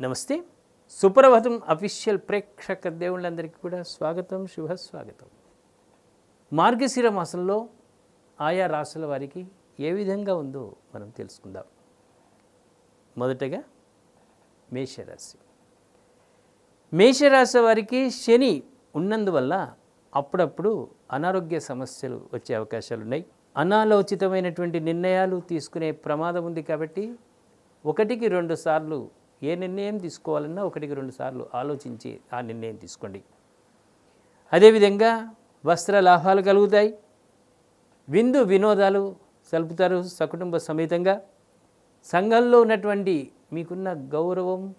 నమస్తే. సుప్రభాతం అఫీషియల్ ప్రేక్షక దేవుళ్ళందరికీ కూడా స్వాగతం శుభ స్వాగతం మార్గశిర మాసంలో ఆయా రాసుల వారికి ఏ విధంగా ఉందో మనం తెలుసుకుందాం. మొదటగా మేషరాశి. మేషరాశి వారికి శని ఉన్నందువల్ల అప్పుడప్పుడు అనారోగ్య సమస్యలు వచ్చే అవకాశాలు ఉన్నాయి. అనాలోచితమైనటువంటి నిర్ణయాలు తీసుకునే ప్రమాదం ఉంది కాబట్టి ఒకటికి రెండు సార్లు ఏ నిర్ణయం తీసుకోవాలన్నా ఒకటికి రెండు సార్లు ఆలోచించి ఆ నిర్ణయం తీసుకోండి. అదేవిధంగా వస్త్ర లాభాలు కలుగుతాయి. విందు వినోదాలు సలుపుతారు సకుటుంబ సమేతంగా. సంఘంలో ఉన్నటువంటి మీకున్న గౌరవం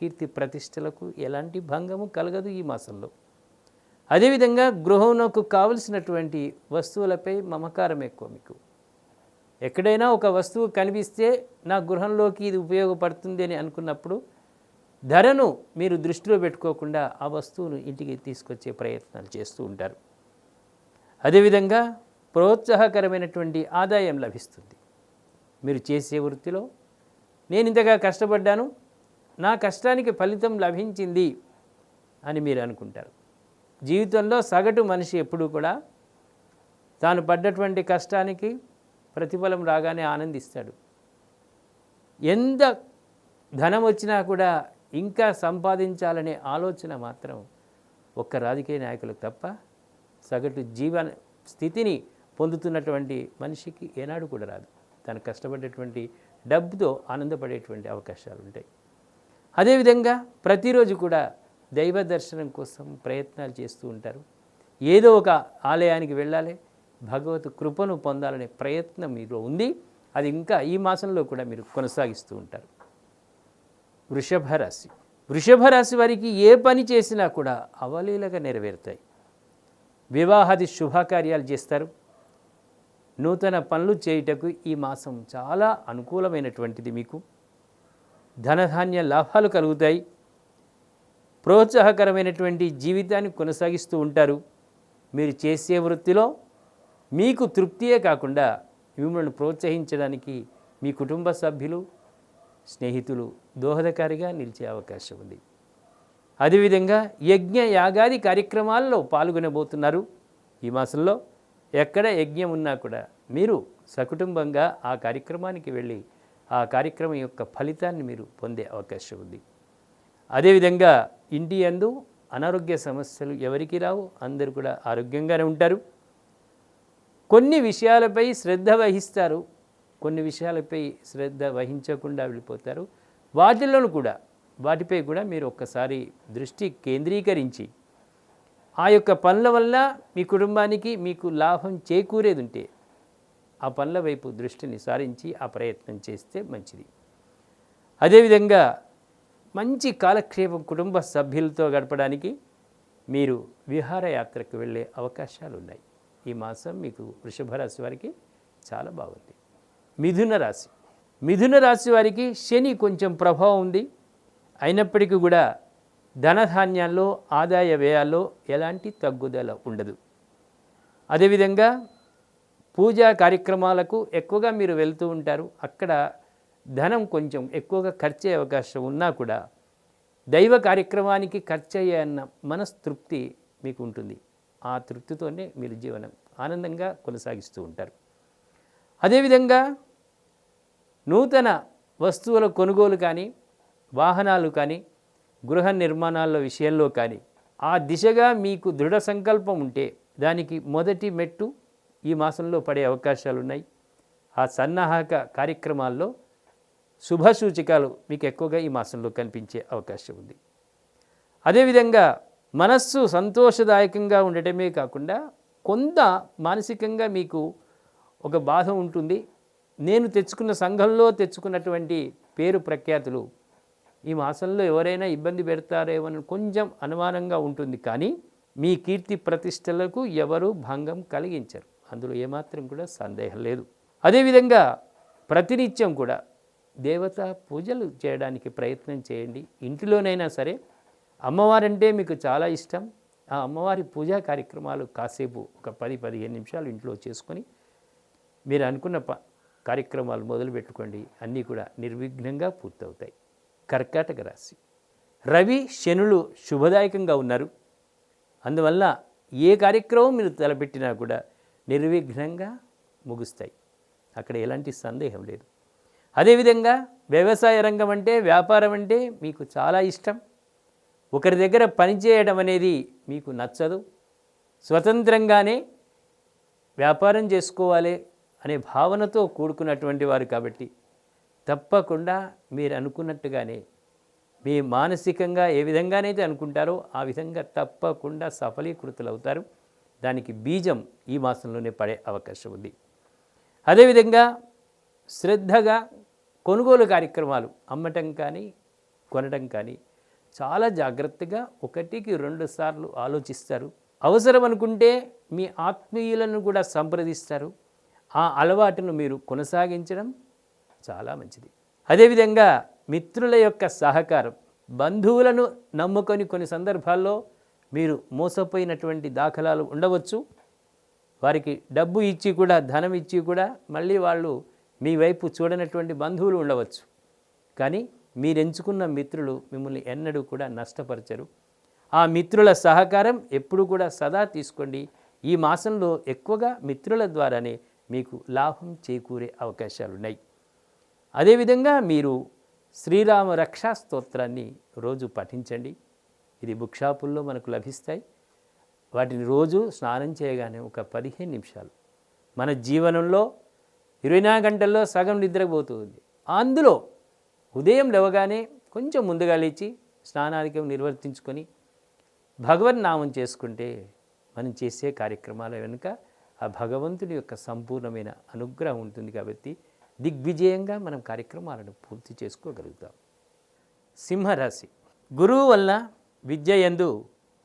కీర్తి ప్రతిష్టలకు ఎలాంటి భంగము కలగదు ఈ మాసంలో. అదేవిధంగా గృహంలోకి కావలసినటువంటి వస్తువులపై మమకారం ఎక్కువ మీకు. ఎక్కడైనా ఒక వస్తువు కనిపిస్తే నా గృహంలోకి ఇది ఉపయోగపడుతుంది అని అనుకున్నప్పుడు ధరను మీరు దృష్టిలో పెట్టుకోకుండా ఆ వస్తువును ఇంటికి తీసుకొచ్చే ప్రయత్నాలు చేస్తూ ఉంటారు. అదేవిధంగా ప్రోత్సాహకరమైనటువంటి ఆదాయం లభిస్తుంది. మీరు చేసే వృత్తిలో నేను ఇంతగా కష్టపడ్డాను నా కష్టానికి ఫలితం లభించింది అని మీరు అనుకుంటారు. జీవితంలో సగటు మనిషి ఎప్పుడూ కూడా తాను పడ్డటువంటి కష్టానికి ప్రతిఫలం రాగానే ఆనందిస్తాడు. ఎంత ధనం వచ్చినా కూడా ఇంకా సంపాదించాలనే ఆలోచన మాత్రం ఒక్క రాజకీయ నాయకులకు తప్ప సగటు జీవన స్థితిని పొందుతున్నటువంటి మనిషికి ఏనాడు కూడా రాదు. తను కష్టపడేటువంటి డబ్బుతో ఆనందపడేటువంటి అవకాశాలు ఉంటాయి. అదేవిధంగా ప్రతిరోజు కూడా దైవ దర్శనం కోసం ప్రయత్నాలు చేస్తూ ఉంటారు. ఏదో ఒక ఆలయానికి వెళ్ళాలి భగవత్ కృపను పొందాలనే ప్రయత్నం మీలో ఉంది. అది ఇంకా ఈ మాసంలో కూడా మీరు కొనసాగిస్తూ ఉంటారు. వృషభ రాశి. వృషభ రాశి వారికి ఏ పని చేసినా కూడా అవలీలగా నెరవేరుతాయి. వివాహాది శుభకార్యాలు చేస్తారు. నూతన పనులు చేయుటకు ఈ మాసం చాలా అనుకూలమైనటువంటిది మీకు. ధనధాన్య లాభాలు కలుగుతాయి. ప్రోత్సాహకరమైనటువంటి జీవితాన్ని కొనసాగిస్తూ ఉంటారు. మీరు చేసే వృత్తిలో మీకు తృప్తియే కాకుండా మిమ్మల్ని ప్రోత్సహించడానికి మీ కుటుంబ సభ్యులు స్నేహితులు దోహదకారిగా నిలిచే అవకాశం ఉంది. అదేవిధంగా యజ్ఞ యాగాది కార్యక్రమాల్లో పాల్గొనబోతున్నారు. ఈ మాసంలో ఎక్కడ యజ్ఞం ఉన్నా కూడా మీరు సకుటుంబంగా ఆ కార్యక్రమానికి వెళ్ళి ఆ కార్యక్రమం యొక్క ఫలితాన్ని మీరు పొందే అవకాశం ఉంది. అదేవిధంగా ఇంటి అందు అనారోగ్య సమస్యలు ఎవరికి రావు అందరూ కూడా ఆరోగ్యంగానే ఉంటారు. కొన్ని విషయాలపై శ్రద్ధ వహిస్తారు కొన్ని విషయాలపై శ్రద్ధ వహించకుండా వెళ్ళిపోతారు. వాటిలోనూ కూడా వాటిపై కూడా మీరు ఒక్కసారి దృష్టి కేంద్రీకరించి ఆ యొక్క పనుల వల్ల మీ కుటుంబానికి మీకు లాభం చేకూరేది ఉంటే ఆ పనుల వైపు దృష్టిని సారించి ఆ ప్రయత్నం చేస్తే మంచిది. అదేవిధంగా మంచి కాలక్షేపం కుటుంబ సభ్యులతో గడపడానికి మీరు విహారయాత్రకు వెళ్ళే అవకాశాలు ఉన్నాయి ఈ మాసం మీకు వృషభ రాశి వారికి చాలా బాగుంది. మిథున రాశి. మిథున రాశి వారికి శని కొంచెం ప్రభావం ఉంది. అయినప్పటికీ కూడా ధనధాన్యాల్లో ఆదాయ వ్యయాల్లో ఎలాంటి తగ్గుదల ఉండదు. అదేవిధంగా పూజా కార్యక్రమాలకు ఎక్కువగా మీరు వెళ్తూ ఉంటారు. అక్కడ ధనం కొంచెం ఎక్కువగా ఖర్చు అయ్యే అవకాశం ఉన్నా కూడా దైవ కార్యక్రమానికి ఖర్చు అయ్యే అన్న మనస్తృప్తి మీకు ఉంటుంది. ఆ తృప్తితోనే మీరు జీవనం ఆనందంగా కొనసాగిస్తూ ఉంటారు. అదేవిధంగా నూతన వస్తువుల కొనుగోలు కానీ వాహనాలు కానీ గృహ నిర్మాణాల విషయంలో కానీ ఆ దిశగా మీకు దృఢ సంకల్పం ఉంటే దానికి మొదటి మెట్టు ఈ మాసంలో పడే అవకాశాలు ఉన్నాయి ఆ సన్నాహక కార్యక్రమాల్లో శుభ సూచికలు మీకు ఎక్కువగా ఈ మాసంలో కనిపించే అవకాశం ఉంది. అదేవిధంగా మనస్సు సంతోషదాయకంగా ఉండటమే కాకుండా కొంత మానసికంగా మీకు ఒక బాధ ఉంటుంది. నేను తెచ్చుకున్న సంఘంలో తెచ్చుకున్నటువంటి పేరు ప్రఖ్యాతులు ఈ మాసంలో ఎవరైనా ఇబ్బంది పెడతారేమో అని కొంచెం అనుమానంగా ఉంటుంది. కానీ మీ కీర్తి ప్రతిష్టలకు ఎవరు భంగం కలిగించరు. అందులో ఏమాత్రం కూడా సందేహం లేదు. అదేవిధంగా ప్రతినిత్యం కూడా దేవత పూజలు చేయడానికి ప్రయత్నం చేయండి. ఇంటిలోనైనా సరే అమ్మవారంటే మీకు చాలా ఇష్టం. ఆ అమ్మవారి పూజా కార్యక్రమాలు కాసేపు ఒక పది పదిహేను నిమిషాలు ఇంట్లో చేసుకొని మీరు అనుకున్న ప కార్యక్రమాలు మొదలు పెట్టుకోండి. అన్నీ కూడా నిర్విఘ్నంగా పూర్తవుతాయి. కర్కాటక రాశి. రవి శనులు శుభదాయకంగా ఉన్నారు. అందువల్ల ఏ కార్యక్రమం మీరు తలపెట్టినా కూడా నిర్విఘ్నంగా ముగుస్తాయి. అక్కడ ఎలాంటి సందేహం లేదు. అదేవిధంగా వ్యవసాయ రంగం అంటే వ్యాపారం అంటే మీకు చాలా ఇష్టం. ఒకరి దగ్గర పనిచేయడం అనేది మీకు నచ్చదు. స్వతంత్రంగానే వ్యాపారం చేసుకోవాలి అనే భావనతో కూడుకున్నటువంటి వారు కాబట్టి తప్పకుండా మీరు అనుకున్నట్టుగానే మీ మానసికంగా ఏ విధంగానైతే అనుకుంటారో ఆ విధంగా తప్పకుండా సఫలీకృతులు అవుతారు దానికి బీజం ఈ మాసంలోనే పడే అవకాశం ఉంది. అదేవిధంగా శ్రద్ధగా కొనుగోలు కార్యక్రమాలు అమ్మటం కానీ కొనడం కానీ చాలా జాగ్రత్తగా ఒకటికి రెండు సార్లు ఆలోచిస్తారు. అవసరం అనుకుంటే మీ ఆత్మీయులను కూడా సంప్రదిస్తారు. ఆ అలవాటును మీరు కొనసాగించడం చాలా మంచిది. అదేవిధంగా మిత్రుల యొక్క సహకారం బంధువులను నమ్ముకొని కొన్ని సందర్భాల్లో మీరు మోసపోయినటువంటి దాఖలాలు ఉండవచ్చు. వారికి డబ్బు ఇచ్చి కూడా ధనం ఇచ్చి కూడా మళ్ళీ వాళ్ళు మీ వైపు చూడనటువంటి బంధువులు ఉండవచ్చు. కానీ మీరు ఎంచుకున్న మిత్రులు మిమ్మల్ని ఎన్నడూ కూడా నష్టపరచరు. ఆ మిత్రుల సహకారం ఎప్పుడు కూడా సదా తీసుకోండి. ఈ మాసంలో ఎక్కువగా మిత్రుల ద్వారానే మీకు లాభం చేకూరే అవకాశాలున్నాయి. అదేవిధంగా మీరు శ్రీరామ రక్షా స్తోత్రాన్ని రోజు పఠించండి. ఇది బుక్ షాపుల్లో మనకు లభిస్తాయి. వాటిని రోజు స్నానం చేయగానే ఒక పదిహేను నిమిషాలు. మన జీవనంలో ఇరవై నాలుగు గంటల్లో సగం నిద్రపోతుంది. అందులో ఉదయం లేవగానే కొంచెం ముందుగా లేచి స్నానానికి నిర్వర్తించుకొని భగవన్ నామం చేసుకుంటే మనం చేసే కార్యక్రమాల వెనుక ఆ భగవంతుడి యొక్క సంపూర్ణమైన అనుగ్రహం ఉంటుంది కాబట్టి దిగ్విజయంగా మనం కార్యక్రమాలను పూర్తి చేసుకోగలుగుతాం. సింహరాశి. గురువు వల్ల విద్య ఎందు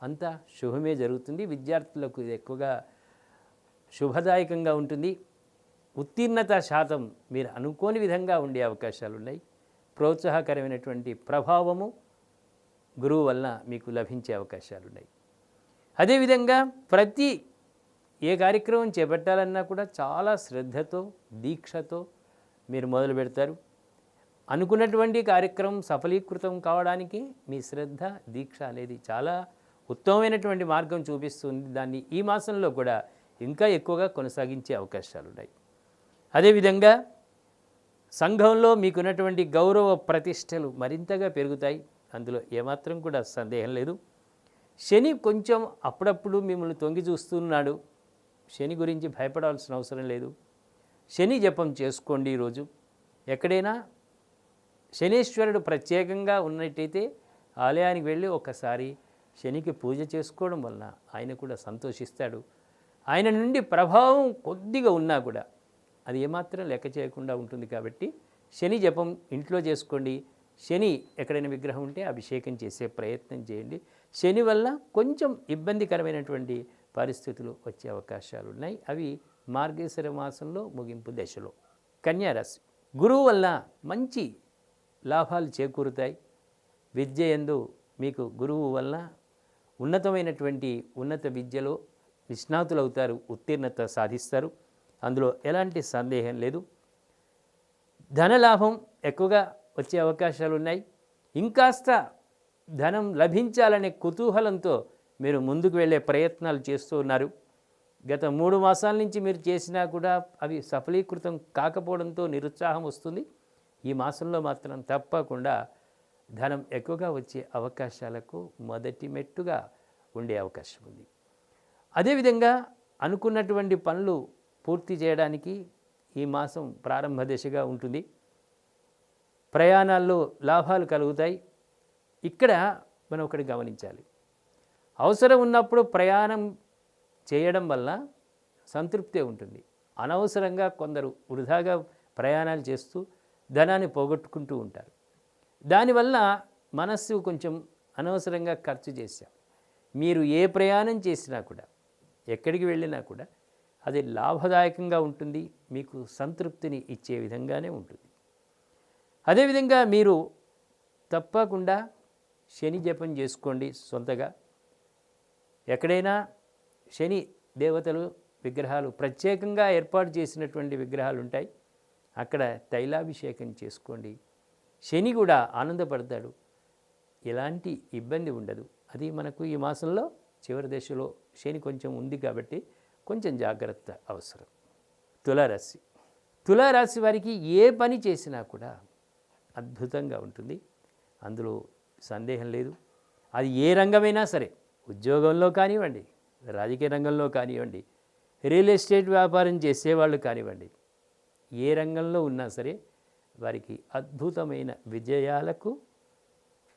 అంతా శుభమే జరుగుతుంది. విద్యార్థులకు ఇది ఎక్కువగా శుభదాయకంగా ఉంటుంది. ఉత్తీర్ణత శాతం మీరు అనుకోని విధంగా ఉండే అవకాశాలు ఉన్నాయి ప్రోత్సాహకరమైనటువంటి ప్రభావము గురువు వలన మీకు లభించే అవకాశాలు ఉన్నాయి అదేవిధంగా ప్రతి ఏ కార్యక్రమం చేపట్టాలన్నా కూడా చాలా శ్రద్ధతో దీక్షతో మీరు మొదలు పెడతారు. అనుకున్నటువంటి కార్యక్రమం సఫలీకృతం కావడానికి మీ శ్రద్ధ దీక్ష అనేది చాలా ఉత్తమమైనటువంటి మార్గం చూపిస్తుంది. దాన్ని ఈ మాసంలో కూడా ఇంకా ఎక్కువగా కొనసాగించే అవకాశాలు ఉన్నాయి అదేవిధంగా సంఘంలో మీకున్నటువంటి గౌరవ ప్రతిష్టలు మరింతగా పెరుగుతాయి. అందులో ఏమాత్రం కూడా సందేహం లేదు. శని కొంచెం అప్పుడప్పుడు మిమ్మల్ని తొంగి చూస్తున్నాడు. శని గురించి భయపడాల్సిన అవసరం లేదు. శని జపం చేసుకోండి ఈరోజు. ఎక్కడైనా శనీశ్వరుడు ప్రత్యేకంగా ఉన్నట్టయితే ఆలయానికి వెళ్ళి ఒక్కసారి శనికి పూజ చేసుకోవడం వలన ఆయన కూడా సంతోషిస్తాడు. ఆయన నుండి ప్రభావం కొద్దిగా ఉన్నా కూడా అది ఏమాత్రం లెక్క చేయకుండా ఉంటుంది కాబట్టి శని జపం ఇంట్లో చేసుకోండి. శని ఎక్కడైనా విగ్రహం ఉంటే అభిషేకం చేసే ప్రయత్నం చేయండి. శని వల్ల కొంచెం ఇబ్బందికరమైనటువంటి పరిస్థితులు వచ్చే అవకాశాలు ఉన్నాయి. అవి మార్గేశ్వర మాసంలో ముగింపు దశలో. కన్యారాశి గురువు వల్ల మంచి లాభాలు చేకూరుతాయి. విద్య ఎందు మీకు గురువు వల్ల ఉన్నతమైనటువంటి ఉన్నత విద్యలో నిష్ణాతులవుతారు ఉత్తీర్ణత సాధిస్తారు. అందులో ఎలాంటి సందేహం లేదు. ధనలాభం ఎక్కువగా వచ్చే అవకాశాలు ఉన్నాయి. ఇంకాస్త ధనం లభించాలనే కుతూహలంతో మీరు ముందుకు వెళ్ళే ప్రయత్నాలు చేస్తూ ఉన్నారు. గత మూడు మాసాల నుంచి మీరు చేసినా కూడా అవి సఫలీకృతం కాకపోవడంతో నిరుత్సాహం వస్తుంది. ఈ మాసంలో మాత్రం తప్పకుండా ధనం ఎక్కువగా వచ్చే అవకాశాలకు మొదటి మెట్టుగా ఉండే అవకాశం ఉంది. అదేవిధంగా అనుకున్నటువంటి పనులు పూర్తి చేయడానికి ఈ మాసం ప్రారంభ దశగా ఉంటుంది. ప్రయాణాల్లో లాభాలు కలుగుతాయి. ఇక్కడ మనం ఒకటి గమనించాలి. అవసరం ఉన్నప్పుడు ప్రయాణం చేయడం వల్ల సంతృప్తి ఉంటుంది. అనవసరంగా కొందరు వృధాగా ప్రయాణాలు చేస్తూ ధనాన్ని పోగొట్టుకుంటూ ఉంటారు. దానివల్ల మనస్సు కొంచెం అనవసరంగా ఖర్చు చేశాం. మీరు ఏ ప్రయాణం చేసినా కూడా ఎక్కడికి వెళ్ళినా కూడా అది లాభదాయకంగా ఉంటుంది మీకు సంతృప్తిని ఇచ్చే విధంగానే ఉంటుంది. అదేవిధంగా మీరు తప్పకుండా శని జపం చేసుకోండి సొంతగా. ఎక్కడైనా శని దేవతలు విగ్రహాలు ప్రత్యేకంగా ఏర్పాటు చేసినటువంటి విగ్రహాలు ఉంటాయి అక్కడ తైలాభిషేకం చేసుకోండి. శని కూడా ఆనందపడతాడు ఎలాంటి ఇబ్బంది ఉండదు. అది మనకు ఈ మాసంలో చివరి దశలో శని కొంచెం ఉంది కాబట్టి కొంచెం జాగ్రత్త అవసరం. తులారాశి. తులారాశి వారికి ఏ పని చేసినా కూడా అద్భుతంగా ఉంటుంది. అందులో సందేహం లేదు. అది ఏ రంగమైనా సరే ఉద్యోగంలో కానివ్వండి రాజకీయ రంగంలో కానివ్వండి రియల్ ఎస్టేట్ వ్యాపారం చేసేవాళ్ళు కానివ్వండి ఏ రంగంలో ఉన్నా సరే వారికి అద్భుతమైన విజయాలకు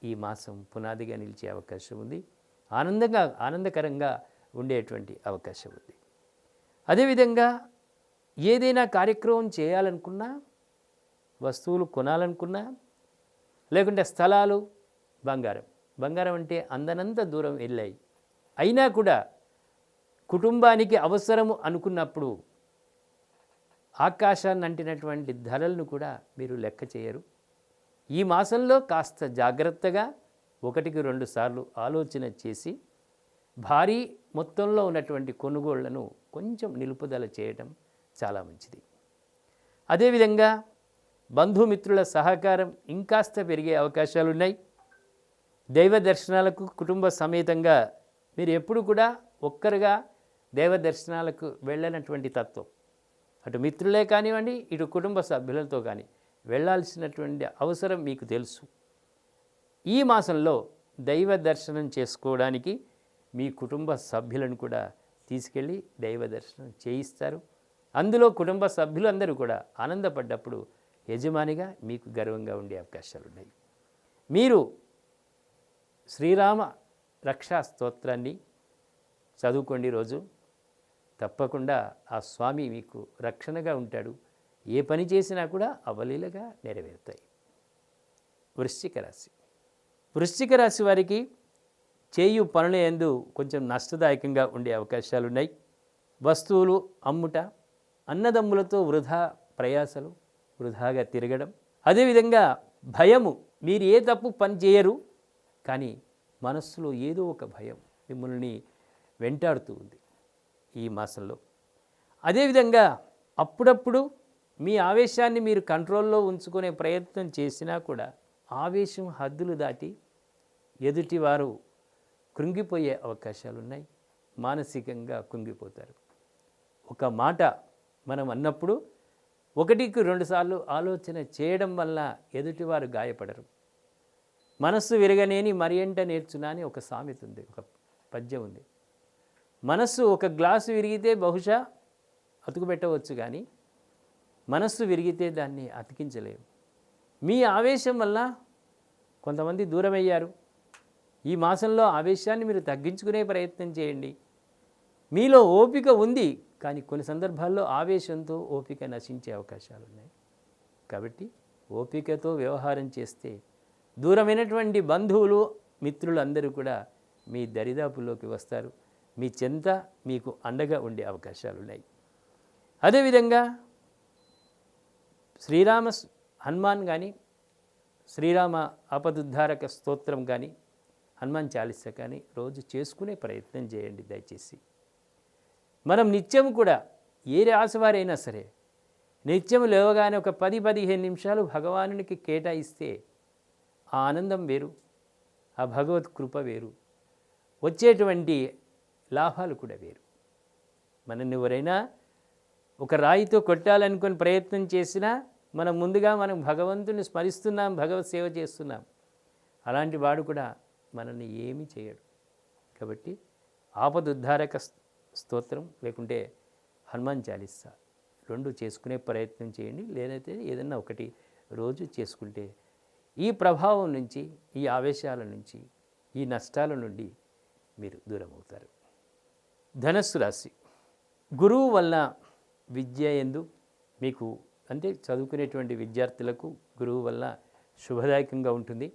ఈ మాసం పునాదిగా నిలిచే అవకాశం ఉంది. ఆనందంగా ఆనందకరంగా ఉండేటువంటి అవకాశం ఉంది. అదేవిధంగా ఏదైనా కార్యక్రమం చేయాలనుకున్నా వస్తువులు కొనాలనుకున్నా లేకుంటే స్థలాలు బంగారం. బంగారం అంటే అందనంత దూరం వెళ్ళాయి. అయినా కూడా కుటుంబానికి అవసరము అనుకున్నప్పుడు ఆకాశాన్ని అంటినటువంటి ధరలను కూడా మీరు లెక్క చేయరు. ఈ మాసంలో కాస్త జాగ్రత్తగా ఒకటికి రెండు సార్లు ఆలోచన చేసి భారీ మొత్తంలో ఉన్నటువంటి కొనుగోళ్ళను కొంచెం నిలుపుదల చేయటం చాలా మంచిది. అదేవిధంగా బంధుమిత్రుల సహకారం ఇంకాస్త పెరిగే అవకాశాలు ఉన్నాయి దైవ దర్శనాలకు కుటుంబ సమేతంగా మీరు ఎప్పుడు కూడా ఒక్కరుగా దైవ దర్శనాలకు వెళ్ళనటువంటి తత్వం. అటు మిత్రులే కానివ్వండి ఇటు కుటుంబ సభ్యులతో కానీ వెళ్ళాల్సినటువంటి అవసరం మీకు తెలుసు. ఈ మాసంలో దైవ దర్శనం చేసుకోవడానికి మీ కుటుంబ సభ్యులను కూడా తీసుకెళ్ళి దైవ దర్శనం చేయిస్తారు. అందులో కుటుంబ సభ్యులు అందరూ కూడా ఆనందపడ్డప్పుడు యజమానిగా మీకు గర్వంగా ఉండే అవకాశాలు ఉన్నాయి. మీరు శ్రీరామ రక్షా స్తోత్రాన్ని చదువుకోండి రోజు. తప్పకుండా ఆ స్వామి మీకు రక్షణగా ఉంటాడు. ఏ పని చేసినా కూడా అవలీలగా నెరవేరుతాయి. వృశ్చిక రాశి. వృశ్చిక రాశి వారికి చేయు పనుల ఎందు కొంచెం నష్టదాయకంగా ఉండే అవకాశాలు ఉన్నాయి వస్తువులు అమ్ముట అన్నదమ్ములతో వృధా ప్రయాసలు వృధాగా తిరగడం. అదేవిధంగా భయము మీరు ఏ తప్పు పని చేయరు కానీ మనస్సులో ఏదో ఒక భయం మిమ్మల్ని వెంటాడుతూ ఉంది ఈ మాసంలో. అదేవిధంగా అప్పుడప్పుడు మీ ఆవేశాన్ని మీరు కంట్రోల్లో ఉంచుకునే ప్రయత్నం చేసినా కూడా ఆవేశం హద్దులు దాటి ఎదుటివారు కృంగిపోయే అవకాశాలు ఉన్నాయి మానసికంగా కృంగిపోతారు. ఒక మాట మనం అన్నప్పుడు ఒకటికి రెండుసార్లు ఆలోచన చేయడం వల్ల ఎదుటివారు గాయపడరు. మనస్సు విరగనేని మరి ఎంట నేర్చునా అని ఒక సామెత ఉంది ఒక పద్యం ఉంది. మనస్సు ఒక గ్లాసు విరిగితే బహుశా అతుకుపెట్టవచ్చు కానీ మనస్సు విరిగితే దాన్ని అతికించలేము. మీ ఆవేశం వల్ల కొంతమంది దూరమయ్యారు. ఈ మాసంలో ఆవేశాన్ని మీరు తగ్గించుకునే ప్రయత్నం చేయండి. మీలో ఓపిక ఉంది కానీ కొన్ని సందర్భాల్లో ఆవేశంతో ఓపిక నశించే అవకాశాలు ఉన్నాయి కాబట్టి ఓపికతో వ్యవహారం చేస్తే దూరమైనటువంటి బంధువులు మిత్రులు అందరూ కూడా మీ దరిదాపుల్లోకి వస్తారు. మీ చెంత మీకు అండగా ఉండే అవకాశాలు ఉన్నాయి అదేవిధంగా శ్రీరామ స్- హనుమాన్ కానీ శ్రీరామ ఆపదుద్ధారక స్తోత్రం కానీ హనుమాన్ చాలీస కానీ రోజు చేసుకునే ప్రయత్నం చేయండి దయచేసి. మనం నిత్యం కూడా ఏ రాశివారైనా సరే నిత్యం లేవగానే ఒక పది పదిహేను నిమిషాలు భగవానునికి కేటాయిస్తే ఆ ఆనందం వేరు ఆ భగవత్ కృప వేరు వచ్చేటువంటి లాభాలు కూడా వేరు. మనల్ని ఎవరైనా ఒక రాయితో కొట్టాలనుకుని ప్రయత్నం చేసినా మనం ముందుగా మనం భగవంతుని స్మరిస్తున్నాం భగవత్ సేవ చేస్తున్నాం. అలాంటి వాడు కూడా మనల్ని ఏమీ చేయడు. కాబట్టి ఆపదుద్ధారక స్తోత్రం లేకుంటే హనుమాన్ చాలీసా రెండు చేసుకునే ప్రయత్నం చేయండి. లేదైతే ఏదన్నా ఒకటి రోజు చేసుకుంటే ఈ ప్రభావం నుంచి ఈ ఆవేశాల నుంచి ఈ నష్టాల నుండి మీరు దూరం అవుతారు ధనస్సు రాశి. గురువు వల్ల విద్య ఎందు మీకు అంటే చదువుకునేటువంటి విద్యార్థులకు గురువు వల్ల శుభదాయకంగా ఉంటుంది.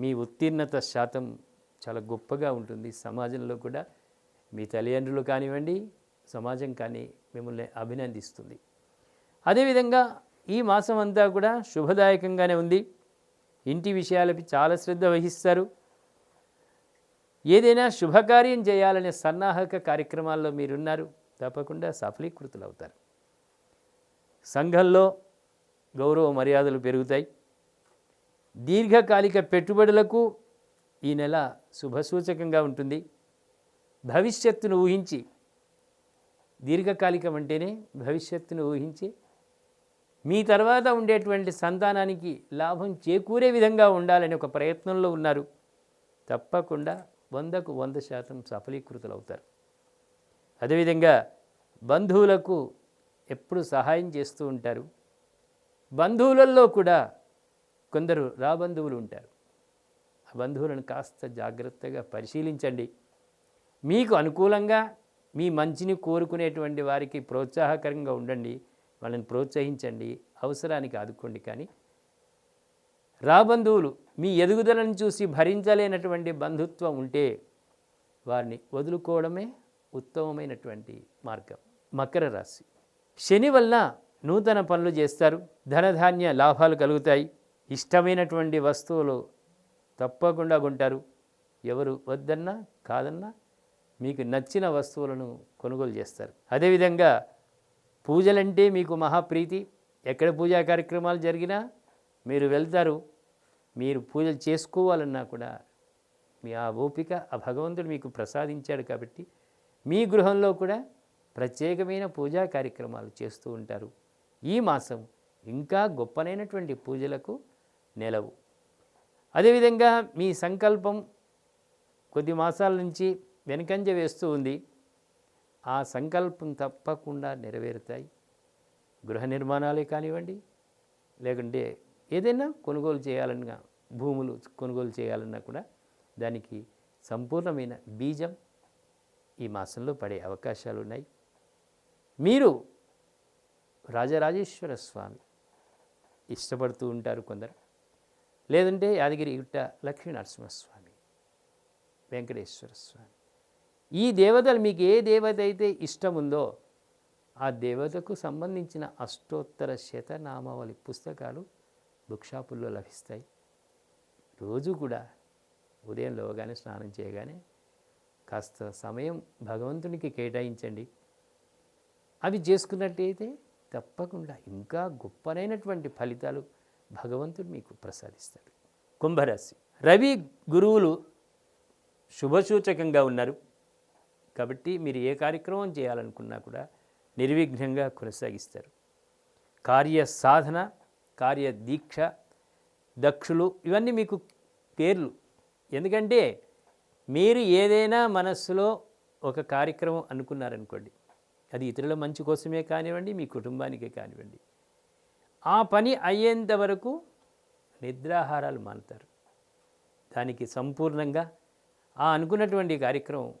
మీ ఉత్తీర్ణత శాతం చాలా గొప్పగా ఉంటుంది. సమాజంలో కూడా మీ తల్లిదండ్రులు కానివ్వండి సమాజం కానీ మిమ్మల్ని అభినందిస్తుంది. అదేవిధంగా ఈ మాసం అంతా కూడా శుభదాయకంగానే ఉంది. ఇంటి విషయాలపై చాలా శ్రద్ధ వహిస్తారు. ఏదైనా శుభకార్యం చేయాలనే సన్నాహక కార్యక్రమాల్లో మీరున్నారు. తప్పకుండా సఫలీకృతులు అవుతారు సంఘంలో గౌరవ మర్యాదలు పెరుగుతాయి. దీర్ఘకాలిక పెట్టుబడులకు ఈ నెల శుభసూచకంగా ఉంటుంది. భవిష్యత్తును ఊహించి దీర్ఘకాలికం అంటేనే భవిష్యత్తును ఊహించి మీ తర్వాత ఉండేటువంటి సంతానానికి లాభం చేకూరే విధంగా ఉండాలని ఒక ప్రయత్నంలో ఉన్నారు. తప్పకుండా వందకు వంద శాతం సఫలీకృతులు అవుతారు అదేవిధంగా బంధువులకు ఎప్పుడు సహాయం చేస్తూ ఉంటారు. బంధువులలో కూడా కొందరు రాబంధువులు ఉంటారు. ఆ బంధువులను కాస్త జాగ్రత్తగా పరిశీలించండి. మీకు అనుకూలంగా మీ మంచిని కోరుకునేటువంటి వారికి ప్రోత్సాహకరంగా ఉండండి. వాళ్ళని ప్రోత్సహించండి. అవసరానికి ఆదుకోండి. కానీ రాబంధువులు మీ ఎదుగుదలను చూసి భరించలేనటువంటి బంధుత్వం ఉంటే వారిని వదులుకోవడమే ఉత్తమమైనటువంటి మార్గం. మకర రాశి. శని వల్ల నూతన పనులు చేస్తారు. ధనధాన్య లాభాలు కలుగుతాయి. ఇష్టమైనటువంటి వస్తువులు తప్పకుండా కొంటారు. ఎవరు వద్దన్నా కాదన్నా మీకు నచ్చిన వస్తువులను కొనుగోలు చేస్తారు. అదేవిధంగా పూజలంటే మీకు మహాప్రీతి. ఎక్కడ పూజా కార్యక్రమాలు జరిగినా మీరు వెళ్తారు. మీరు పూజలు చేసుకోవాలన్నా కూడా మీ ఆ ఓపిక ఆ భగవంతుడు మీకు ప్రసాదించాడు కాబట్టి మీ గృహంలో కూడా ప్రత్యేకమైన పూజా కార్యక్రమాలు చేస్తూ ఉంటారు. ఈ మాసం ఇంకా గొప్పనైనటువంటి పూజలకు నెలవు. అదేవిధంగా మీ సంకల్పం కొద్ది మాసాల నుంచి వెనకంజ వేస్తూ ఉంది. ఆ సంకల్పం తప్పకుండా నెరవేరుతాయి. గృహ నిర్మాణాలే కానివ్వండి లేకుంటే ఏదైనా కొనుగోలు చేయాలన్నా భూములు కొనుగోలు చేయాలన్నా కూడా దానికి సంపూర్ణమైన బీజం ఈ మాసంలో పడే అవకాశాలు ఉన్నాయి. మీరు రాజరాజేశ్వర స్వామి ఇష్టపడుతూ ఉంటారు కొందరు. లేదంటే యాదగిరి గుట్ట లక్ష్మీ నరసింహస్వామి వెంకటేశ్వర స్వామి. ఈ దేవతలు మీకు ఏ దేవత అయితే ఇష్టం ఉందో ఆ దేవతకు సంబంధించిన అష్టోత్తర శతనామావళి పుస్తకాలు బుక్ షాపుల్లో లభిస్తాయి. రోజు కూడా ఉదయం లేవగానే స్నానం చేయగానే కాస్త సమయం భగవంతునికి కేటాయించండి. అవి చేసుకున్నట్టయితే తప్పకుండా ఇంకా గొప్పనైనటువంటి ఫలితాలు భగవంతుడు మీకు ప్రసాదిస్తాడు. కుంభరాశి. రవి గురువులు శుభసూచకంగా ఉన్నారు. కాబట్టి మీరు ఏ కార్యక్రమం చేయాలనుకున్నా కూడా నిర్విఘ్నంగా కొనసాగిస్తారు. కార్య సాధన కార్య దీక్ష దక్షులు ఇవన్నీ మీకు పేర్లు. ఎందుకంటే మీరు ఏదైనా మనస్సులో ఒక కార్యక్రమం అనుకున్నారనుకోండి అది ఇతరుల మంచి కోసమే కానివ్వండి మీ కుటుంబానికే కానివ్వండి ఆ పని అయ్యేంత వరకు నిద్రాహారాలు మానుతారు. దానికి సంపూర్ణంగా ఆ అనుకున్నటువంటి కార్యక్రమం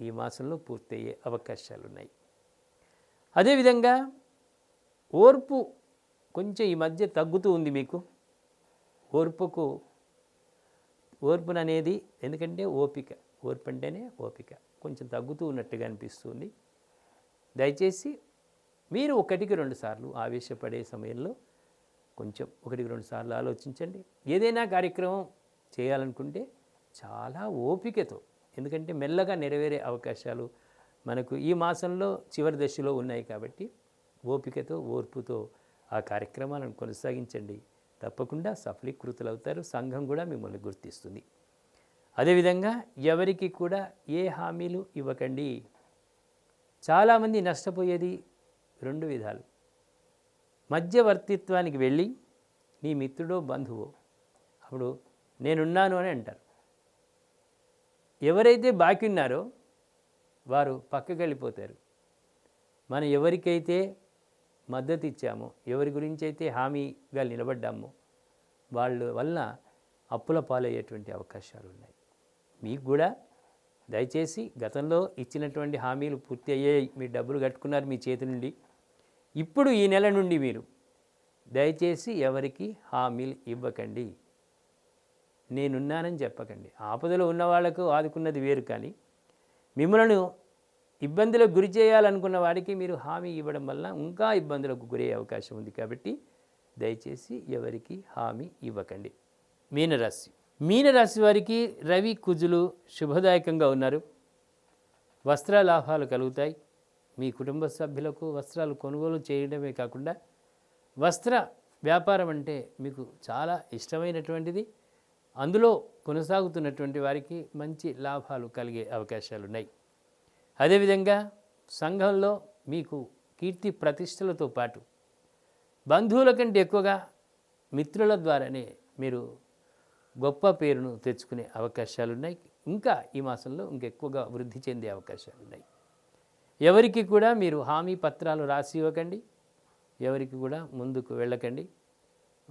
ఈ మాసంలో పూర్తయ్యే అవకాశాలు ఉన్నాయి అదేవిధంగా ఓర్పు కొంచెం ఈ మధ్య తగ్గుతూ ఉంది మీకు. ఓర్పుకు ఓర్పుననేది ఎందుకంటే ఓపిక. ఓర్పు అంటేనే ఓపిక. కొంచెం తగ్గుతూ ఉన్నట్టుగా అనిపిస్తుంది. దయచేసి మీరు ఒకటికి రెండు సార్లు ఆవేశపడే సమయంలో కొంచెం ఒకటికి రెండు సార్లు ఆలోచించండి. ఏదైనా కార్యక్రమం చేయాలనుకుంటే చాలా ఓపికతో ఎందుకంటే మెల్లగా నెరవేరే అవకాశాలు మనకు ఈ మాసంలో చివరి దశలో ఉన్నాయి కాబట్టి ఓపికతో ఓర్పుతో ఆ కార్యక్రమాలను కొనసాగించండి. తప్పకుండా సఫలీకృతులవుతారు సంఘం కూడా మిమ్మల్ని గుర్తిస్తుంది. అదేవిధంగా ఎవరికి కూడా ఏ హామీలు ఇవ్వకండి. చాలామంది నష్టపోయేది రెండు విధాలు. మధ్యవర్తిత్వానికి వెళ్ళి నీ మిత్రుడో బంధువో అప్పుడు నేనున్నాను అని అంటారు. ఎవరైతే బాకీ ఉన్నారో వారు పక్కకి వెళ్ళిపోతారు. మనం ఎవరికైతే మద్దతు ఇచ్చామో ఎవరి గురించి అయితే హామీగా నిలబడ్డామో వాళ్ళ వల్ల అప్పుల పాలయ్యేటువంటి అవకాశాలు ఉన్నాయి. మీకు కూడా దయచేసి గతంలో ఇచ్చినటువంటి హామీలు పూర్తి అయ్యాయి. మీ డబ్బులు కట్టుకున్నారు మీ చేతి నుండి. ఇప్పుడు ఈ నెల నుండి మీరు దయచేసి ఎవరికి హామీలు ఇవ్వకండి. నేనున్నానని చెప్పకండి. ఆపదలో ఉన్న వాళ్ళకు ఆదుకున్నది వేరు కానీ మిమ్మల్ని ఇబ్బందులకు గురి చేయాలనుకున్న వాడికి మీరు హామీ ఇవ్వడం వల్ల ఇంకా ఇబ్బందులకు గురయ్యే అవకాశం ఉంది కాబట్టి దయచేసి ఎవరికి హామీ ఇవ్వకండి. మీనరాశి. మీనరాశి వారికి రవి కుజులు శుభదాయకంగా ఉన్నారు. వస్త్ర లాభాలు కలుగుతాయి. మీ కుటుంబ సభ్యులకు వస్త్రాలు కొనుగోలు చేయడమే కాకుండా వస్త్ర వ్యాపారం అంటే మీకు చాలా ఇష్టమైనటువంటిది. అందులో కొనసాగుతున్నటువంటి వారికి మంచి లాభాలు కలిగే అవకాశాలు ఉన్నాయి అదేవిధంగా సంఘంలో మీకు కీర్తి ప్రతిష్టలతో పాటు బంధువుల కంటే ఎక్కువగా మిత్రుల ద్వారానే మీరు గొప్ప పేరును తెచ్చుకునే అవకాశాలు ఉన్నాయి ఇంకా ఈ మాసంలో ఇంకెక్కువగా వృద్ధి చెందే అవకాశాలు ఉన్నాయి ఎవరికి కూడా మీరు హామీ పత్రాలు రాసి ఇవ్వకండి. ఎవరికి కూడా ముందుకు వెళ్ళకండి.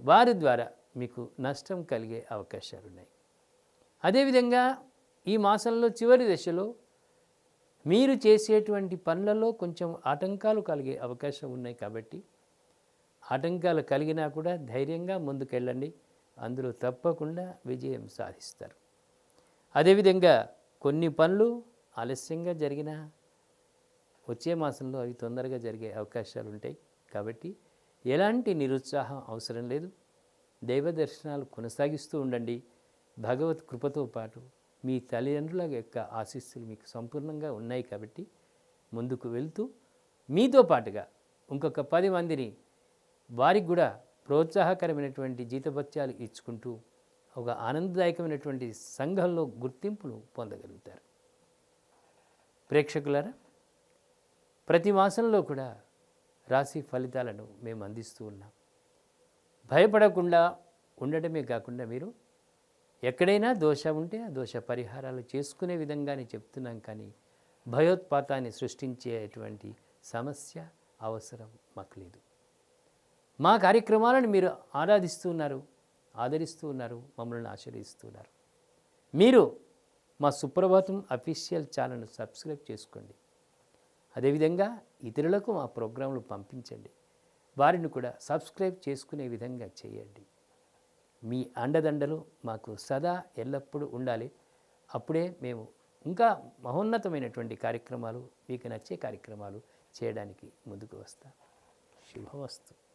వారి ద్వారా మీకు నష్టం కలిగే అవకాశాలు ఉన్నాయి. అదేవిధంగా ఈ మాసంలో చివరి దశలో మీరు చేసేటువంటి పనులలో కొంచెం ఆటంకాలు కలిగే అవకాశం ఉన్నాయి కాబట్టి ఆటంకాలు కలిగినా కూడా ధైర్యంగా ముందుకెళ్ళండి. అందులో తప్పకుండా విజయం సాధిస్తారు. అదేవిధంగా కొన్ని పనులు ఆలస్యంగా జరిగినా వచ్చే మాసంలో అవి తొందరగా జరిగే అవకాశాలు ఉంటాయి. కాబట్టి ఎలాంటి నిరుత్సాహం అవసరం లేదు. దైవ దర్శనాలు కొనసాగిస్తూ ఉండండి. భగవత్ కృపతో పాటు మీ తల్లిదండ్రుల యొక్క ఆశీస్సులు మీకు సంపూర్ణంగా ఉన్నాయి కాబట్టి ముందుకు వెళ్తూ మీతో పాటుగా ఇంకొక పది మందిని వారికి కూడా ప్రోత్సాహకరమైనటువంటి జీతభత్యాలు ఇచ్చుకుంటూ ఒక ఆనందదాయకమైనటువంటి సంఘంలో గుర్తింపును పొందగలుగుతారు. ప్రేక్షకులారా ప్రతి మాసంలో కూడా రాశి ఫలితాలను మేము అందిస్తూ ఉన్నాం. భయపడకుండా ఉండటమే కాకుండా మీరు ఎక్కడైనా దోష ఉంటే ఆ దోష పరిహారాలు చేసుకునే విధంగానే చెప్తున్నాం కానీ భయోత్పాతాన్ని సృష్టించేటువంటి సమస్య అవసరం మాకు లేదు. మా కార్యక్రమాలను మీరు ఆరాధిస్తున్నారు ఆదరిస్తూ ఉన్నారు మమ్మల్ని ఆశ్రయిస్తున్నారు మీరు మా సుప్రభాతం అఫీషియల్ ఛానల్ను సబ్స్క్రైబ్ చేసుకోండి. అదేవిధంగా ఇతరులకు మా ప్రోగ్రాంలు పంపించండి. వారిని కూడా సబ్స్క్రైబ్ చేసుకునే విధంగా చేయండి. మీ అండదండలు మాకు సదా ఎల్లప్పుడూ ఉండాలి. అప్పుడే మేము ఇంకా మహోన్నతమైనటువంటి కార్యక్రమాలు మీకు నచ్చే కార్యక్రమాలు చేయడానికి ముందుకు వస్తాం. శుభవస్తు